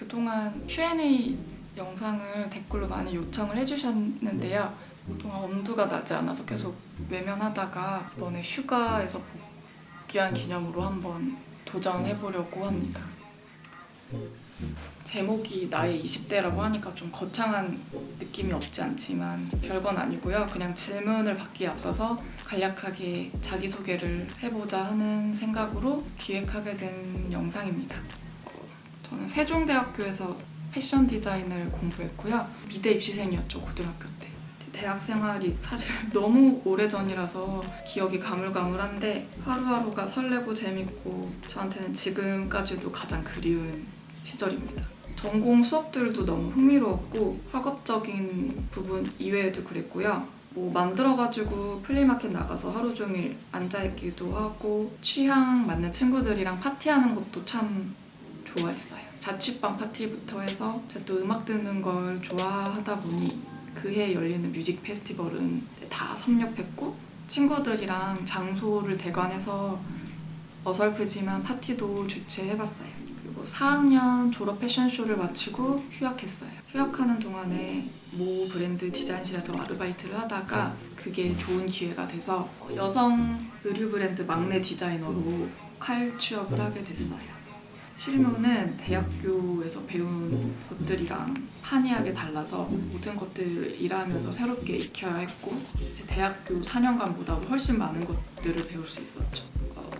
그동안 Q&A 영상을 댓글로 많이 요청을 해주셨는데요. 그동안 엄두가 나지 않아서 계속 외면하다가 이번에 휴가에서 복귀한 기념으로 한번 도전해보려고 합니다. 제목이 나의 20대라고 하니까 좀 거창한 느낌이 없지 않지만 별건 아니고요. 그냥 질문을 받기에 앞서서 간략하게 자기소개를 해보자 하는 생각으로 기획하게 된 영상입니다. 어, 저는 세종대학교에서 패션 디자인을 공부했고요. 미대 입시생이었죠, 고등학교 때. 대학 생활이 사실 너무 오래전이라서 기억이 가물가물한데 하루하루가 설레고 재밌고 저한테는 지금까지도 가장 그리운 시절입니다. 전공 수업들도 너무 흥미로웠고 학업적인 부분 이외에도 그랬고요. 뭐 만들어가지고 플리마켓 나가서 하루 종일 앉아있기도 하고 취향 맞는 친구들이랑 파티하는 것도 참 좋아했어요. 자취방 파티부터 해서 제가 또 음악 듣는 걸 좋아하다 보니 그해 열리는 뮤직 페스티벌은 다 섭렵했고 친구들이랑 장소를 대관해서 어설프지만 파티도 주최해봤어요. 그리고 4학년 졸업 패션쇼를 마치고 휴학했어요. 휴학하는 동안에 모 브랜드 디자인실에서 아르바이트를 하다가 그게 좋은 기회가 돼서 여성 의류 브랜드 막내 디자이너로 칼 취업을 하게 됐어요. 실무는 대학교에서 배운 것들이랑 판이하게 달라서 모든 것들을 일하면서 새롭게 익혀야 했고 대학교 4년간보다 훨씬 많은 것들을 배울 수 있었죠. 어,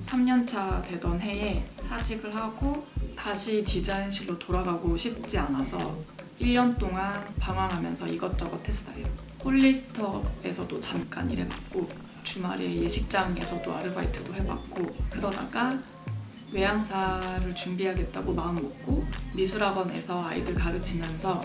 3년차 되던 해에 사직을 하고 다시 디자인실로 돌아가고 싶지 않아서 1년 동안 방황하면서 이것저것 했어요. 홀리스터에서도 잠깐 일해봤고 주말에 예식장에서도 아르바이트도 해봤고 그러다가 외항사를 준비하겠다고 마음먹고 미술학원에서 아이들 가르치면서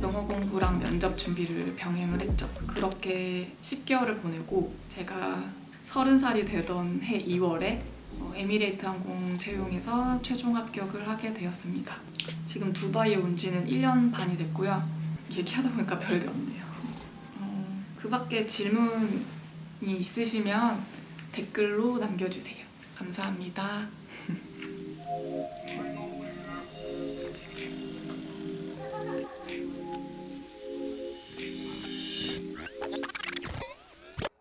영어 공부랑 면접 준비를 병행을 했죠. 그렇게 10개월을 보내고 제가 30살이 되던 해 2월에 어, 에미레이트 항공 채용에서 최종 합격을 하게 되었습니다. 지금 두바이에 온 지는 1년 반이 됐고요. 얘기하다 보니까 별게 없네요. 어, 그 밖에 질문이 있으시면 댓글로 남겨주세요. 감사합니다.